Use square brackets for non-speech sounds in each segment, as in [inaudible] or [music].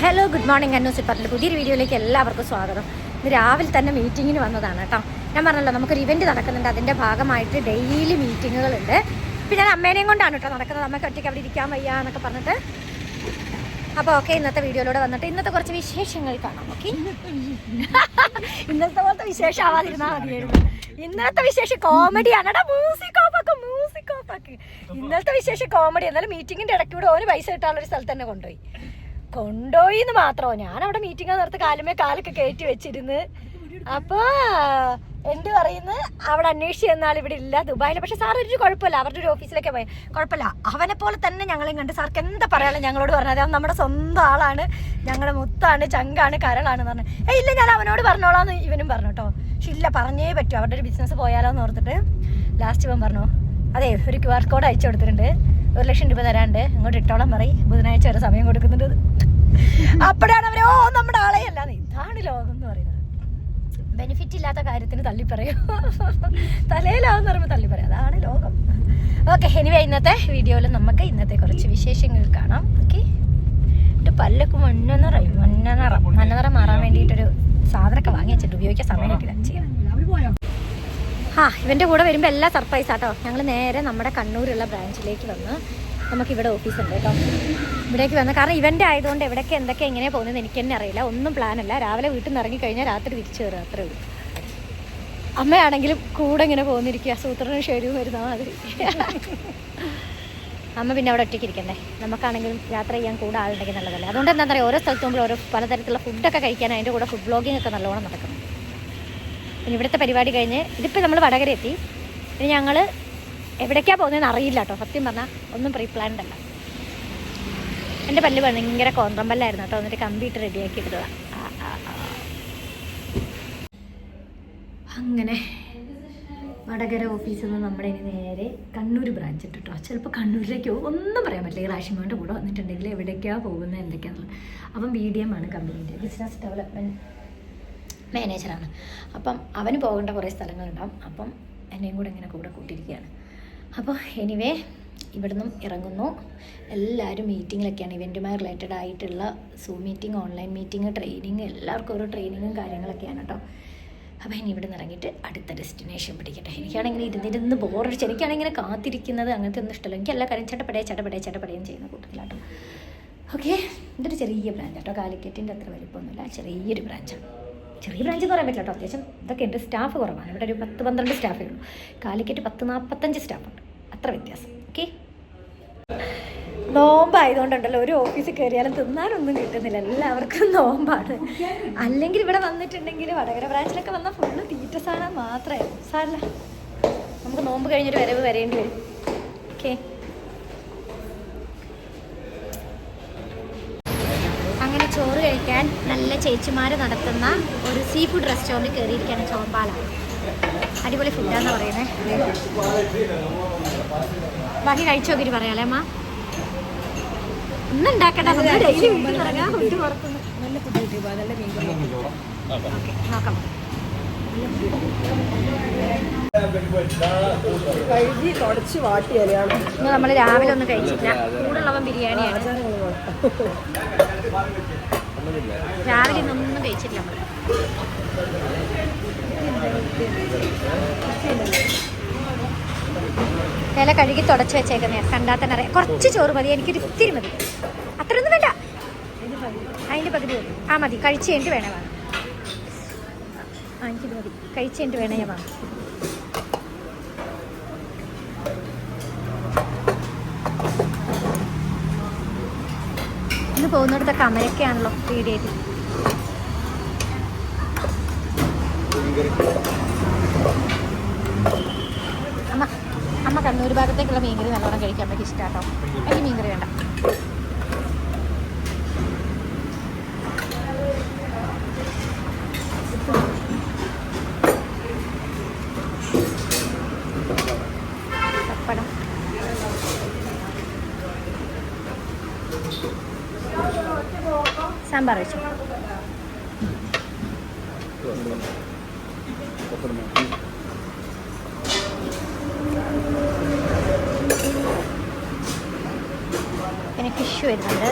Hello good morning അന്നൂസ് പറഞ്ഞിട്ട് പുതിയൊരു വീഡിയോയിലേക്ക് എല്ലാവർക്കും സ്വാഗതം. ഇന്ന് രാവിലെ തന്നെ മീറ്റിങ്ങിന് വന്നതാണ് കേട്ടോ. ഞാൻ പറഞ്ഞല്ലോ നമുക്കൊരു ഇവന്റ് നടക്കുന്നുണ്ട്. അതിന്റെ ഭാഗമായിട്ട് ഡെയിലി മീറ്റിങ്ങുകളുണ്ട് ഇപ്പം ഞാൻ അമ്മേനെയും കൊണ്ടാണ് കേട്ടോ നടക്കുന്നത്. അമ്മയ്ക്ക് ഒറ്റയ്ക്ക് അവിടെ ഇരിക്കാൻ വയ്യ എന്നൊക്കെ പറഞ്ഞിട്ട്. അപ്പോൾ ഓക്കെ ഇന്നത്തെ വീഡിയോയിലൂടെ വന്നിട്ട് ഇന്നത്തെ കുറച്ച് വിശേഷങ്ങൾ കാണാം ഓക്കെ [laughs] ഇന്നത്തെ പോലത്തെ വിശേഷം ആവാതിരുന്നാൽ മതിയായിരുന്നു. ഇന്നത്തെ വിശേഷം കോമഡിയാണ് എടാ മ്യൂസിക് ഓഫാക്ക് മ്യൂസിക് ഓഫാക്ക് ഇന്നത്തെ വിശേഷം കോമഡി എന്നാലും മീറ്റിങ്ങിന്റെ ഇടയ്ക്കൂടെ ഓന് പൈസ കിട്ടാനുള്ള ഒരു സ്ഥലത്ത് തന്നെ കൊണ്ടുപോയി. കൊണ്ടുപോയി എന്ന് മാത്രമോ ഞാൻ അവിടെ മീറ്റിംഗ് നിർത്തി കാലുമേ കാലൊക്കെ കയറ്റി വെച്ചിരുന്ന്. അപ്പൊ എന്ത് പറയുന്നത് അവിടെ അന്വേഷിച്ച് എന്നാൽ ഇവിടെ ഇല്ല ദുബായിൽ പക്ഷെ സാർ ഒരു കുഴപ്പമില്ല. അവരുടെ ഒരു ഓഫീസിലേക്ക് പോയി. കുഴപ്പമില്ല. അവനെ പോലെ തന്നെ ഞങ്ങളെയും കണ്ട് സാർക്ക് എന്താ പറയാനുള്ള ഞങ്ങളോട് പറഞ്ഞത് അവൻ നമ്മുടെ സ്വന്തം ആളാണ്. ഞങ്ങളുടെ മുത്താണ് ചങ്കാണ് കരളാണെന്ന് പറഞ്ഞു. ഏയ് ഇല്ല ഞാൻ അവനോട് പറഞ്ഞോളാന്ന് ഇവനും പറഞ്ഞു കേട്ടോ. പക്ഷെ ഇല്ല പറഞ്ഞേ പറ്റൂ. അവരുടെ ഒരു ബിസിനസ് പോയാലോ എന്ന് ഓർത്തിട്ട് ലാസ്റ്റ് ഇവൻ പറഞ്ഞു അതെ ഒരു ക്യു ആർ കോഡ് അയച്ചു കൊടുത്തിട്ടുണ്ട്. ഒരു ലക്ഷം രൂപ തരാണ്ട് ഇങ്ങോട്ട് ഇട്ടോളം പറയും. ബുധനാഴ്ച വരെ സമയം കൊടുക്കുന്നുണ്ട് അപ്പോഴാണ് അവർ ഓ നമ്മുടെ ആളെയല്ല. ഇതാണ് ലോകം എന്ന് പറയുന്നത്. ബെനിഫിറ്റ് ഇല്ലാത്ത കാര്യത്തിന് തള്ളി പറയും. തലയിലാവെന്ന് പറയുമ്പോൾ തള്ളി പറയും. അതാണ് ലോകം. ഓക്കെ എനിവേ ഇന്നത്തെ വീഡിയോയിൽ നമുക്ക് ഇന്നത്തെ കുറച്ച് വിശേഷങ്ങൾ കാണാം. ഓക്കെ എന്നിട്ട് പല്ലൊക്കെ മഞ്ഞ നിറയും മഞ്ഞ നിറം മഞ്ഞ നിറം മാറാൻ വേണ്ടിയിട്ടൊരു സാധനമൊക്കെ വാങ്ങി വെച്ചിട്ട് ഉപയോഗിക്കാൻ സമയം കിട്ടില്ല ചെയ്യാം ആ ഇവന്റെ കൂടെ വരുമ്പോൾ എല്ലാ സർപ്രൈസ് ആട്ടോ. ഞങ്ങൾ നേരെ നമ്മുടെ കണ്ണൂരുള്ള ബ്രാഞ്ചിലേക്ക് വന്ന് നമുക്കിവിടെ ഓഫീസ് ഉണ്ട് കേട്ടോ. ഇവിടേക്ക് വന്ന് കാരണം ഇവന്റെ ആയതുകൊണ്ട് എവിടേക്ക് എന്തൊക്കെ എങ്ങനെയാണ് പോകുന്നത് എനിക്ക് തന്നെ അറിയില്ല. ഒന്നും പ്ലാനല്ല രാവിലെ വീട്ടിൽ നിന്ന് ഇറങ്ങി കഴിഞ്ഞാൽ രാത്രി തിരിച്ചു കയറുക അത്രേ ഉള്ളൂ. അമ്മയാണെങ്കിലും കൂടെ ഇങ്ങനെ പോകുന്നിരിക്കുക സൂത്രനും ഷെരിയും വരുന്ന മാതിരി. അമ്മ പിന്നെ അവിടെ ഒറ്റയ്ക്ക് ഇരിക്കണ്ടേ? നമുക്കാണെങ്കിലും യാത്ര ചെയ്യാൻ കൂടെ ആളുണ്ടെങ്കിൽ നല്ലതല്ലേ. അതുകൊണ്ട് എന്താ പറയുക ഓരോ സ്ഥലത്തുമ്പോഴും ഓരോ പലതരത്തിലുള്ള ഫുഡൊക്കെ കഴിക്കാൻ അതിന്റെ കൂടെ ഫുഡ് ബ്ലോഗിംഗ് ഒക്കെ നല്ലോണം നടക്കണം പിന്നെ ഇവിടുത്തെ പരിപാടി കഴിഞ്ഞ് ഇതിപ്പോൾ നമ്മൾ വടകര എത്തി. പിന്നെ ഞങ്ങൾ എവിടേക്കാണ് പോകുന്നതെന്ന് അറിയില്ല കേട്ടോ. സത്യം പറഞ്ഞാൽ ഒന്നും പ്രീ പ്ലാൻഡ് അല്ല. എന്റെ പല്ല് ഭയങ്കര കോന്തം പല്ലായിരുന്നു കേട്ടോ. എന്നിട്ട് കമ്പ്യൂട്ടർ റെഡിയാക്കി എടുത്തതാണ് അങ്ങനെ വടകര ഓഫീസിൽ നിന്ന് നമ്മുടെ ഇനി നേരെ കണ്ണൂർ ബ്രാഞ്ച് ഇട്ട് കേട്ടോ ചിലപ്പോൾ കണ്ണൂരിലേക്ക് പോകും ഒന്നും പറയാൻ പറ്റില്ല. ഈ റാഷിമോന്റെ കൂടെ വന്നിട്ടുണ്ടെങ്കിൽ എവിടേക്കാണ് പോകുന്നത് എന്തൊക്കെയാണെന്നുള്ളത് അപ്പം ബി ഡി എം ആണ് കമ്പനീന്റെ ബിസിനസ് ഡെവലപ്മെന്റ് മാനേജറാണ് അപ്പം അവന് പോകേണ്ട കുറേ സ്ഥലങ്ങളുണ്ടാവും. അപ്പം എന്നെയും കൂടെ ഇങ്ങനെ കൂടെ കൂട്ടിയിരിക്കുകയാണ്. അപ്പോൾ എനിവേ ഇവിടുന്നും ഇറങ്ങുന്നു. എല്ലാവരും മീറ്റിങ്ങിലൊക്കെയാണ് ഇവന്റുമായി റിലേറ്റഡ് ആയിട്ടുള്ള Zoom meeting online meeting training എല്ലാവർക്കും ഓരോ ട്രെയിനിങ്ങും കാര്യങ്ങളൊക്കെയാണ് കേട്ടോ. അപ്പോൾ ഇനി ഇവിടെ നിന്ന് ഇറങ്ങിയിട്ട് അടുത്ത ഡെസ്റ്റിനേഷൻ പിടിക്കട്ടെ. എനിക്കാണെങ്കിൽ ഇരുന്നിരുന്ന് ബോറടിച്ച് എനിക്കാണെങ്കിൽ ഇങ്ങനെ കാത്തിരിക്കുന്നത് അങ്ങനത്തെ ഒന്നും ഇഷ്ടമല്ല. എനിക്ക് എല്ലാ കാര്യം ചട്ടപ്പടയെ ചട്ടപ്പടയെ ചട്ടപ്പടയും ചെയ്യുന്ന കൂട്ടത്തിലാട്ടോ ഓക്കെ ഇതൊരു ചെറിയ ബ്രാഞ്ച് കേട്ടോ കാലിക്കറ്റിന്റെ അത്ര വലിപ്പമൊന്നുമില്ല. ചെറിയൊരു ബ്രാഞ്ചാണ് ചെറിയ ബ്രാഞ്ച് എന്ന് പറയാൻ പറ്റില്ല കേട്ടോ. അത്യാവശ്യം ഇതൊക്കെ ഉണ്ട്. സ്റ്റാഫ് കുറവാണ്. ഇവിടെ ഒരു പത്ത് പന്ത്രണ്ട് സ്റ്റാഫേ ഉള്ളൂ. കാലിക്കറ്റ് പത്ത് നാൽപ്പത്തഞ്ച് സ്റ്റാഫുണ്ട് അത്ര വ്യത്യാസം. ഓക്കെ നോമ്പായതുകൊണ്ടുണ്ടല്ലോ. ഒരു ഓഫീസിൽ കയറിയാലും തിന്നാനൊന്നും കിട്ടുന്നില്ല. എല്ലാവർക്കും നോമ്പാണ്. അല്ലെങ്കിൽ ഇവിടെ വന്നിട്ടുണ്ടെങ്കിൽ വടകര ബ്രാഞ്ചിലൊക്കെ വന്നാൽ ഫുള്ള് തീറ്റ സാധനം മാത്രമേ സാരല്ല. നമുക്ക് നോമ്പ് കഴിഞ്ഞൊരു വരവ് വരേണ്ടി വരും. ഓക്കെ അങ്ങനെ ചോറ് കഴിക്കാൻ ചേച്ചിമാർ നടത്തുന്ന ഒരു സീ ഫുഡ് റെസ്റ്റോറന്റ് കയറിയിരിക്കുകയാണ് ചോമ്പാല അടിപൊളി ഫുഡാന്ന് പറയുന്നത് ബാക്കി കഴിച്ചു നോക്കിയിട്ട് പറയാലേ അമ്മ? ഒന്നും ഉണ്ടാക്കണ്ട നമ്മൾ ഡെയിലി വീട്ടിൽ ഇറങ്ങാം ഫുഡ് പുറത്തുനിന്ന് നല്ല ഫുഡ് കിട്ടിയപ്പോൾ നല്ല മീൻ ഓക്കെ നോക്കാം. ഇന്ന് നമ്മൾ രാവിലെ ഒന്ന് കഴിച്ചില്ല കൂടുള്ളവൻ ബിരിയാണിയാണ്. രാവിലെ ഇന്നൊന്നും കഴിച്ചില്ല നമ്മൾ ഇല കഴുകി തുടച്ചു വെച്ചേക്കുന്നേ കണ്ടാൽ തന്നെ അറിയാം. കുറച്ച് ചോറ് മതി. എനിക്കൊരു ഇത്തിരി മതി. അത്രയൊന്നും വേണ്ട. അതിന്റെ പകുതി ആ മതി. കഴിച്ച് കഴിഞ്ഞിട്ട് വേണേ വാങ്ങാം ആ എനിക്കിത് മതി. കഴിച്ച് കഴിഞ്ഞിട്ട് വേണേ ഞാൻ വാങ്ങാം ഇന്ന് പോകുന്നിടത്തൊക്കെ അമരക്കയാണല്ലോ പീടിയേറ്റ് അമ്മ അമ്മ കണ്ണൂർ ഭാഗത്തേക്കുള്ള മീൻകറി നല്ലോണം കഴിക്കാൻ അമ്മയ്ക്ക് ഇഷ്ടമാട്ടോ എനിക്ക് മീൻകറി വേണ്ട. സാമ്പാർ വെച്ചു. പിന്നെ ഫിഷ് വരുന്നുണ്ട്.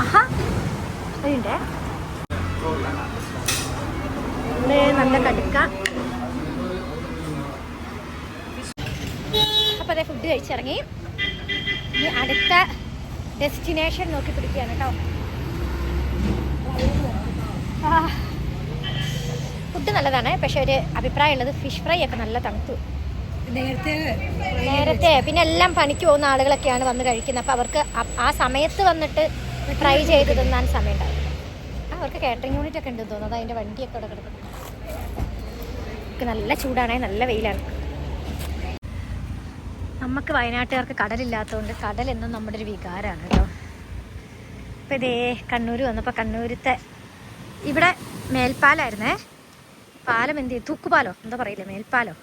ആഹാ. അതിണ്ടേ നല്ല കടുക്ക അപ്പൊ അതെ ഫുഡ് കഴിച്ചിറങ്ങി ഇനി അടുത്ത ഡെസ്റ്റിനേഷൻ നോക്കി പിടിക്കുകയാണ് കേട്ടോ. ഫുഡ് നല്ലതാണ് പക്ഷെ ഒരു അഭിപ്രായം ഉള്ളത് ഫിഷ് ഫ്രൈ ഒക്കെ നല്ല തണുത്തു. നേരത്തെ നേരത്തെ പിന്നെ എല്ലാം പണിക്ക് പോകുന്ന ആളുകളൊക്കെയാണ് വന്ന് കഴിക്കുന്നത്. അപ്പോൾ അവർക്ക് ആ- സമയത്ത് വന്നിട്ട് ട്രൈ ചെയ്ത് തിന്നാൻ സമയം ഉണ്ടാവും അവർക്ക് കാറ്ററിംഗ് യൂണിറ്റ് ഒക്കെ ഉണ്ടെന്ന് തോന്നുന്നത് അതിന്റെ വണ്ടിയൊക്കെ അവിടെ കിടക്കുന്നു. നല്ല ചൂടാണ് നല്ല വെയിലാണ്. നമുക്ക് വയനാട്ടുകാർക്ക് കടലില്ലാത്തതുകൊണ്ട് കടൽ എന്നും നമ്മുടെ ഒരു വികാരമാണ് കേട്ടോ. ഇപ്പം ഇതേ കണ്ണൂർ വന്നപ്പോൾ കണ്ണൂരത്തെ ഇവിടെ മേൽപ്പാലായിരുന്നേ. പാലം എന്ത് ചെയ്യും തൂക്കുപാലോ? എന്താ പറയില്ലേ? മേൽപ്പാലോ?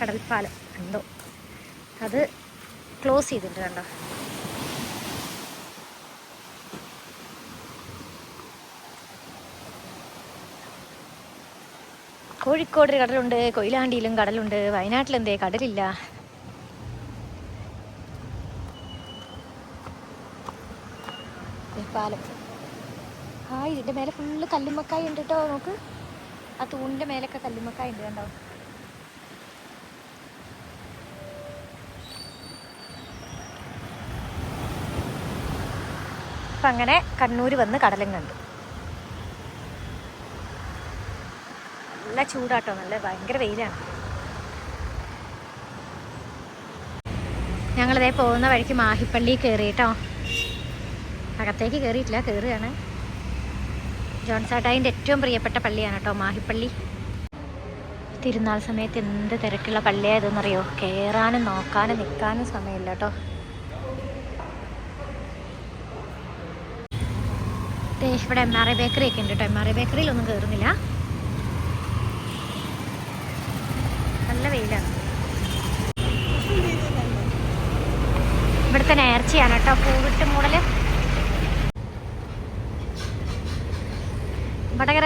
കടൽപ്പാലം എന്തോ. അത് ക്ലോസ് ചെയ്തിട്ടുണ്ട് കണ്ടോ. കോഴിക്കോട് കടലുണ്ട് കൊയിലാണ്ടിയിലും കടലുണ്ട്. വയനാട്ടിലെന്തേ? കടലില്ല. പാലം. ആ ഇതിന്റെ മേലെ ഫുള്ള് കല്ലുമ്മക്കായ ഉണ്ട് കേട്ടോ നോക്ക്. ആ തൂണിന്റെ മേലൊക്കെ കല്ലുമ്മക്കായ ഉണ്ട് കണ്ടോ? അപ്പം അങ്ങനെ കണ്ണൂർ വന്ന് കടലും കണ്ടു. നല്ല ചൂടാട്ടോ നല്ല ഭയങ്കര വെയിലാണ്. ഞങ്ങളിതേ പോകുന്ന വഴിക്ക് മാഹിപ്പള്ളി കയറി കേട്ടോ അകത്തേക്ക് കയറിയിട്ടില്ല കയറുകയാണ് ജോൺസാട്ടായിന്റെ ഏറ്റവും പ്രിയപ്പെട്ട പള്ളിയാണ് കേട്ടോ മാഹിപ്പള്ളി. തിരുനാൾ സമയത്ത് എന്ത് തിരക്കുള്ള പള്ളിയായതെന്നറിയോ കയറാനും നോക്കാനും നിൽക്കാനും സമയമില്ല കേട്ടോ. ഇവിടെ എം ആർ ഐ ബേക്കറി ഒക്കെ ഉണ്ട് കേട്ടോ. എം ആർ ഐ ബേക്കറിയിലൊന്നും കയറുന്നില്ല നല്ല വെയിലാണ്. ഇവിടുത്തെ നേർച്ചയാണ് കേട്ടോ. പൂവിട്ട് മൂടൽ.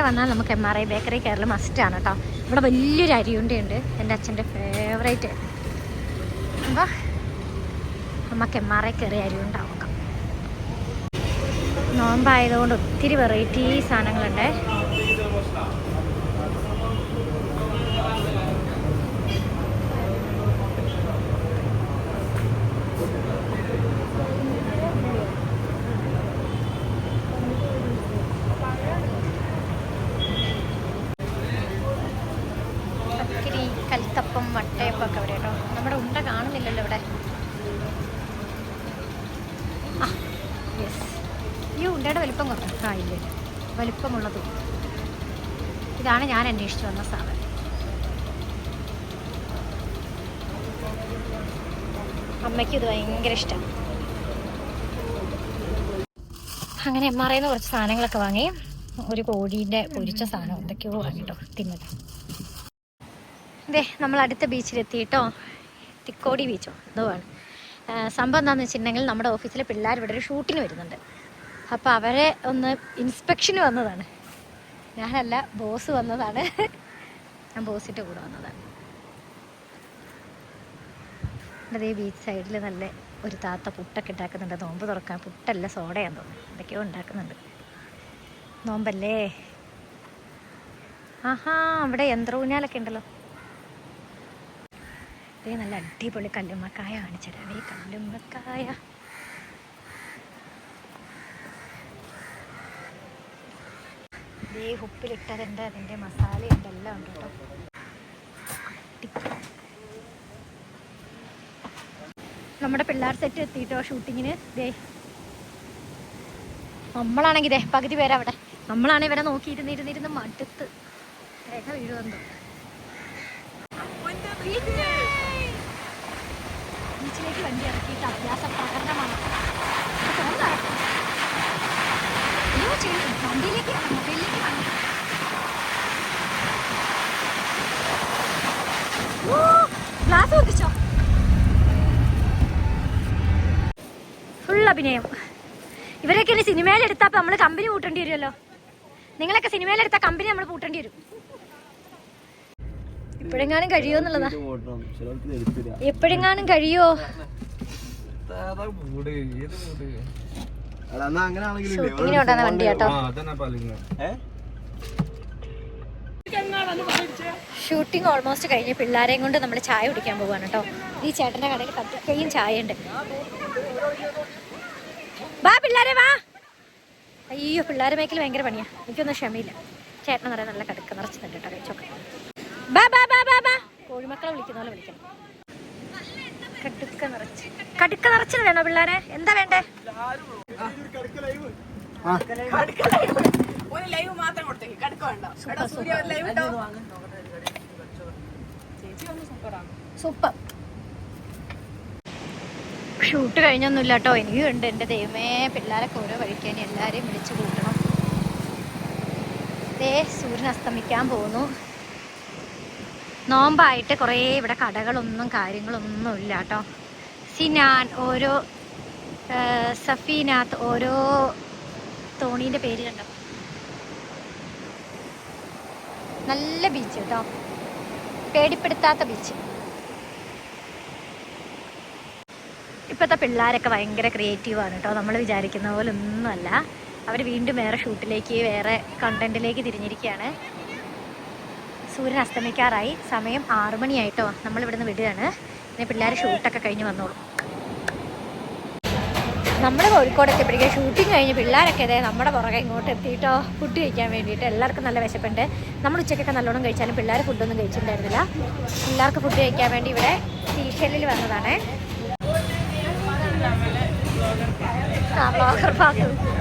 വടകര വന്നാൽ നമുക്ക് എം ആർ ഐ ബേക്കറി കയറൽ മസ്റ്റാണ് കേട്ടോ ഇവിടെ വലിയൊരു അരിയുണ്ടയുണ്ട്. എന്റെ അച്ഛന്റെ ഫേവറേറ്റ് അപ്പോൾ നമുക്ക് എം ആർ ഐ കയറി അരിയുണ്ടാവും. നോമ്പായതുകൊണ്ട് ഒത്തിരി വെറൈറ്റി സാധനങ്ങളുണ്ട് പത്തിരി കൽത്തപ്പം വട്ടയപ്പം ഒക്കെ ഇവിടെ കേട്ടോ നമ്മുടെ ഉണ്ട കാണുന്നില്ലല്ലോ ഇവിടെ. ഈ ഉണ്ടയുടെ വലിപ്പം കുറഞ്ഞു ആ ഇല്ല. വലിപ്പമുള്ളത്. ഇതാണ് ഞാൻ അന്വേഷിച്ചു വന്ന സാധനം. അമ്മയ്ക്ക് ഇത് ഭയങ്കര ഇഷ്ടമാണ് അങ്ങനെ എം ആർ ഐന്ന് കുറച്ച് സാധനങ്ങളൊക്കെ വാങ്ങി. ഒരു കോഴീന്റെ പൊരിച്ച സാധനം എന്തൊക്കെയോ വാങ്ങിട്ടോ. തിന്നത്. അതെ നമ്മൾ അടുത്ത ബീച്ചിലെത്തിയിട്ടോ തിക്കോടി ബീച്ചോ എന്തോ ആണ്. സംഭവം എന്താണെന്ന് വെച്ചിട്ടുണ്ടെങ്കിൽ നമ്മുടെ ഓഫീസിലെ പിള്ളേർ ഇവിടെ ഒരു ഷൂട്ടിന് വരുന്നുണ്ട്. അപ്പോൾ അവരെ ഒന്ന് ഇൻസ്പെക്ഷന് വന്നതാണ്. ഞാനല്ല ബോസ് വന്നതാണ്. ഞാൻ ബോസിന്റെ കൂടെ വന്നതാണ്. അതേ ബീച്ച് സൈഡിൽ നല്ല ഒരു താത്ത പുട്ടൊക്കെ ഉണ്ടാക്കുന്നുണ്ട്. നോമ്പ് തുറക്കാൻ പുട്ടല്ല സോഡയാന്ന് തോന്നുന്നു. എന്തൊക്കെയോ ഉണ്ടാക്കുന്നുണ്ട്. നോമ്പല്ലേ? ആഹാ അവിടെ യന്ത്രൂഞ്ഞാലൊക്കെ ഉണ്ടല്ലോ. ഇതേ നല്ല അടിപൊളി കല്ലുമ്മക്കായ ഈ കല്ലുമ്മക്കായ. ഇതേ ഉപ്പിലിട്ടതുണ്ട് അതിന്റെ മസാലയുണ്ട് എല്ലാം ഉണ്ട് കേട്ടോ. നമ്മുടെ പിള്ളേർ സെറ്റ് എത്തിയിട്ടോ ഷൂട്ടിങ്ങിന്? ദേ. നമ്മളാണെങ്കിൽ ദേ പകുതി പേരവിടെ നമ്മളാണെങ്കിൽ ഇവരെ നോക്കിയിരുന്നിരുന്നിരുന്ന് മടുത്ത്. രേഖ വീഴുവെന്തോ ബീച്ചിലേക്ക് വണ്ടി ഇറക്കിയിട്ട് അഭ്യാസ പ്രകടനമാണ്. അയ്യോ ചെയ്യണം വണ്ടിയിലേക്ക് മൊബൈലിലേക്ക് വണ്ടി ഗ്ലാസ് ഒന്നിച്ചോ ഫുൾ അഭിനയം. ഇവരൊക്കെ ഇനി സിനിമയിലെടുത്താൽ നമ്മൾ കമ്പനി കൂട്ടേണ്ടി വരുമല്ലോ? നിങ്ങളൊക്കെ സിനിമയിലെടുത്താൽ കമ്പനി നമ്മൾ കൂട്ടേണ്ടി വരും. എന്നാ കഴിയോ എപ്പോഴെങ്ങാനും കഴിയോ? ഷൂട്ടിങ്ങിന് കൊണ്ടുവന്ന വണ്ടി കേട്ടോ? ഷൂട്ടിംഗ് ഓൾമോസ്റ്റ് കഴിഞ്ഞ് പിള്ളേരെയും കൊണ്ട് നമ്മൾ ചായ കുടിക്കാൻ പോവാണ് കേട്ടോ. ഈ ചേട്ടന്റെ കടയിൽ കത്തിക്കയും ചായ ഉണ്ട് വാ പിള്ളേരെ വാ. അയ്യോ പിള്ളേരെ മേക്കിൽ ഭയങ്കര പണിയാ. എനിക്കൊന്നും ക്ഷമയില്ല. ചേട്ടൻ നിറയെ നല്ല കടുക്ക നിറച്ചിട്ടുണ്ട് കേട്ടോ കഴിച്ചോക്കെ. ബാ ബാ ബാ ബാ ബാ. കോഴിമക്കളെ വിളിക്കുന്ന പോലെ വിളിക്കണം കടുക്ക നിറച്ച്. കടുക്ക നിറച്ചത് വേണോ പിള്ളേരെ? എന്താ വേണ്ടേ? ഒരു ലൈവ് മാത്രം കൊടുത്തേക്ക്. കടുക്ക വേണ്ട. ലൈവ് സൂപ്പർ ഷൂട്ട് കഴിഞ്ഞൊന്നുമില്ല കേട്ടോ. എനിക്കും ഉണ്ട്. എന്റെ ദൈവമേ പിള്ളേരൊക്കെ ഓരോ വഴിക്കാൻ എല്ലാവരെയും വിളിച്ചു കൂട്ടണം. ദേ സൂര്യൻ അസ്തമിക്കാൻ പോകുന്നു. നോമ്പായിട്ട് കുറേ ഇവിടെ കടകളൊന്നും കാര്യങ്ങളൊന്നും ഇല്ല കേട്ടോ. സിനാൻ ഓരോ സഫീനാത്ത് ഓരോ തോണീന്റെ പേര് കണ്ടോ? നല്ല ബീച്ച് കേട്ടോ. പേടിപ്പെടുത്താത്ത ബീച്ച് ഇപ്പോഴത്തെ പിള്ളേരൊക്കെ ഭയങ്കര ക്രിയേറ്റീവാണ് കേട്ടോ. നമ്മൾ വിചാരിക്കുന്ന പോലെ ഒന്നുമല്ല അവർ വീണ്ടും വേറെ ഷൂട്ടിലേക്ക് വേറെ കണ്ടന്റിലേക്ക് തിരിഞ്ഞിരിക്കുകയാണ്. സൂര്യൻ അസ്തമിക്കാറായി. സമയം ആറു മണിയായിട്ടോ. നമ്മൾ ഇവിടുന്ന് വിടുകയാണ്. പിന്നെ പിള്ളേർ ഷൂട്ടൊക്കെ കഴിഞ്ഞ് വന്നോളൂ. നമ്മൾ കോഴിക്കോട് എത്തിയപ്പോഴേക്കും ഷൂട്ടിംഗ് കഴിഞ്ഞ് പിള്ളേരൊക്കെ ഇതേ നമ്മുടെ പുറകെ ഇങ്ങോട്ട് എത്തിയിട്ടോ. ഫുഡ് കഴിക്കാൻ വേണ്ടിയിട്ട്. എല്ലാവർക്കും നല്ല വിശപ്പുണ്ട്. നമ്മൾ ഉച്ചയ്ക്കൊക്കെ നല്ലോണം കഴിച്ചാലും പിള്ളേർ ഫുഡൊന്നും കഴിച്ചിട്ടുണ്ടായിരുന്നില്ല. പിള്ളേർക്ക് ഫുഡ് കഴിക്കാൻ വേണ്ടി ഇവിടെ സീഷലിൽ വന്നതാണ്. ആ.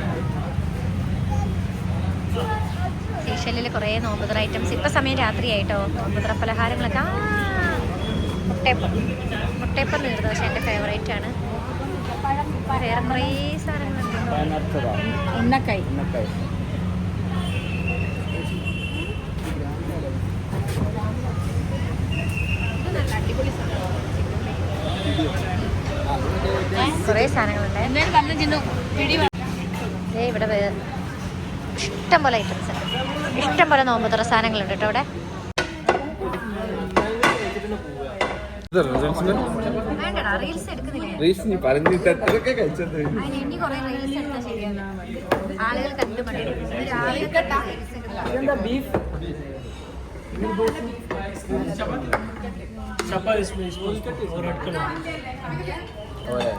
സീഷലിൽ കുറേ നോമ്പുതറ ഐറ്റംസ് ഇപ്പം സമയം രാത്രിയായിട്ടോ. നോമ്പുതറ പലഹാരങ്ങളൊക്കെ മുട്ടയപ്പം. മുട്ടയപ്പം നീർദോശ എന്റെ ഫേവറേറ്റ് ആണ്. വേറെ കുറേ സാധനങ്ങളുണ്ട്. ഉന്നക്കായി. കുറേ സാധനങ്ങളുണ്ട്. ഇവിടെ ഇഷ്ടം പോലെ ഐറ്റംസ് ഉണ്ട്. ഇഷ്ടം പോലെ നോമ്പുതറ സാധനങ്ങളുണ്ട് കേട്ടോ നീ എടുക്കുക. ഓരെ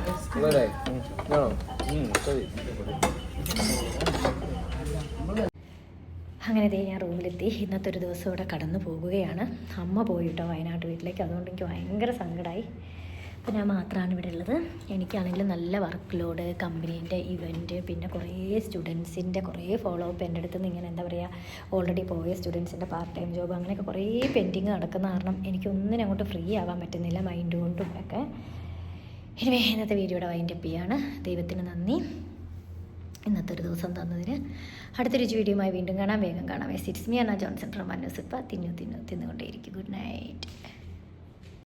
ശരി. അങ്ങനെ ദേ ഞാൻ റൂമിലെത്തി. ഇന്നത്തെ ഒരു ദിവസം ഇവിടെ കടന്നു പോകുകയാണ്. അമ്മ പോയിട്ടോ വയനാട്ട് വീട്ടിലേക്ക്. അതുകൊണ്ട് എനിക്ക് ഭയങ്കര സങ്കടമായി അപ്പോൾ ഞാൻ മാത്രമാണ് ഇവിടെ ഉള്ളത്. എനിക്കാണെങ്കിൽ നല്ല വർക്ക് ലോഡ് കമ്പനീന്റെ ഇവന്റ് പിന്നെ കുറേ സ്റ്റുഡൻസിന്റെ കുറേ ഫോളോ അപ്പ് എന്റെ അടുത്ത് നിന്ന് ഇങ്ങനെ എന്താ പറയുക ഓൾറെഡി പോയ സ്റ്റുഡൻസിന്റെ പാർട്ട് ടൈം ജോബ് അങ്ങനെയൊക്കെ കുറേ പെൻഡിങ് നടക്കുന്ന കാരണം എനിക്കൊന്നിനും അങ്ങോട്ട് ഫ്രീ ആവാൻ പറ്റുന്നില്ല മൈൻഡ് കൊണ്ടും ഒക്കെ. ഇനി ഇന്നത്തെ വീഡിയോയുടെ വൈൻഡപ്പ് ചെയ്യാണ്. ദൈവത്തിന് നന്ദി. ഇന്നത്തെ ഒരു ദിവസം തന്നതിന് അടുത്തൊരു വീഡിയോയുമായി വീണ്ടും കാണാം. വേഗം കാണാം. It's me Anna Johnson from മന്നൂസിപ്പ തിന്നു തിന്നു തിന്നുകൊണ്ടേയിരിക്കും. Good night